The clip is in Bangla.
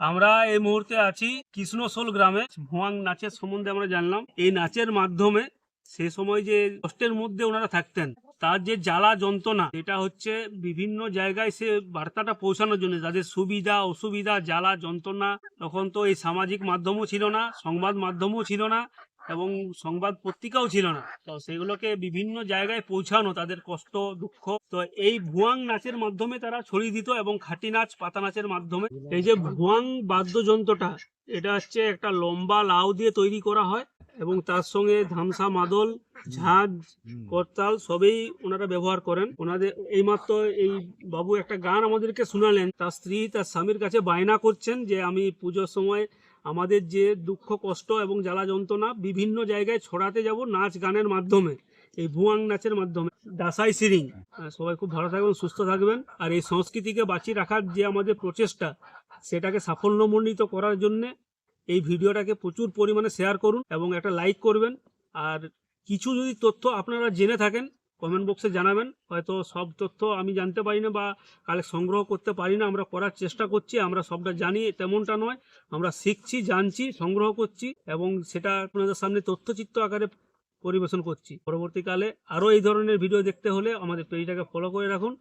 আমরা এই মুহূর্তে আছি কৃষ্ণশোল গ্রামে। ভুয়াং নাচের সম্বন্ধে আমরা জানলাম। এই নাচের মাধ্যমে সে সময় যে কষ্টের মধ্যে ওনারা থাকতেন, তার যে জ্বালা যন্ত্রণা এটা হচ্ছে বিভিন্ন জায়গায় সে বার্তাটা পৌঁছানোর জন্য। যাদের সুবিধা, অসুবিধা, জ্বালা যন্ত্রণা, তখন তো এই সামাজিক মাধ্যমও ছিল না, সংবাদ মাধ্যমও ছিল না। এবং সংবাদ পত্রিকাও ছিল না। তো সেগুলোকে বিভিন্ন জায়গায় পৌঁছানো, তাদের কষ্ট, দুঃখ। তো এই ভুয়াং নাচের মাধ্যমে তারা ছড়িয়ে দিত এবং খাটি নাচ, পাতা নাচের মাধ্যমে। এই যে ভুয়াং বাদ্যযন্ত্রটা, এটা হচ্ছে একটা লম্বা লাউ দিয়ে তৈরি করা হয় এবং তার সঙ্গে ধামসা মাদল, ঝাঁজ, করতাল সবই ওনারা ব্যবহার করেন। ওনাদের এইমাত্র এই বাবু একটা গান আমাদেরকে শোনালেন। তার স্ত্রী তার স্বামীর কাছে বায়না করছেন যে, আমি পুজোর সময় আমাদের যে দুঃখ, কষ্ট এবং জ্বালা যন্ত্রণা বিভিন্ন জায়গায় ছড়াতে যাব নাচ গানের মাধ্যমে, এই ভুয়াং নাচের মাধ্যমে। দাসাই সিরিং। সবাই খুব ভালো থাকবেন, সুস্থ থাকবেন। আর এই সংস্কৃতিকে বাঁচিয়ে রাখার যে আমাদের প্রচেষ্টা, সেটাকে সাফল্যমণ্ডিত করার জন্য এই ভিডিওটাকে প্রচুর পরিমাণে শেয়ার করুন এবং একটা লাইক করবেন। আর কিছু যদি তথ্য আপনারা জেনে থাকেন কমেন্ট বক্সে জানাবেন। হয়তো সব তথ্য আমি জানতে পারি না বা কালে সংগ্রহ করতে পারি না। আমরা করার চেষ্টা করছি, আমরা সবটা জানি, তেমনটা নয়। আমরা শিখছি, জানছি, সংগ্রহ করছি এবং সেটা আপনাদের সামনে তথ্যচিত্র আকারে পরিবেশন করছি। পরবর্তীকালে আরও এই ধরনের ভিডিও দেখতে হলে আমাদের পেজটাকে ফলো করে রাখুন।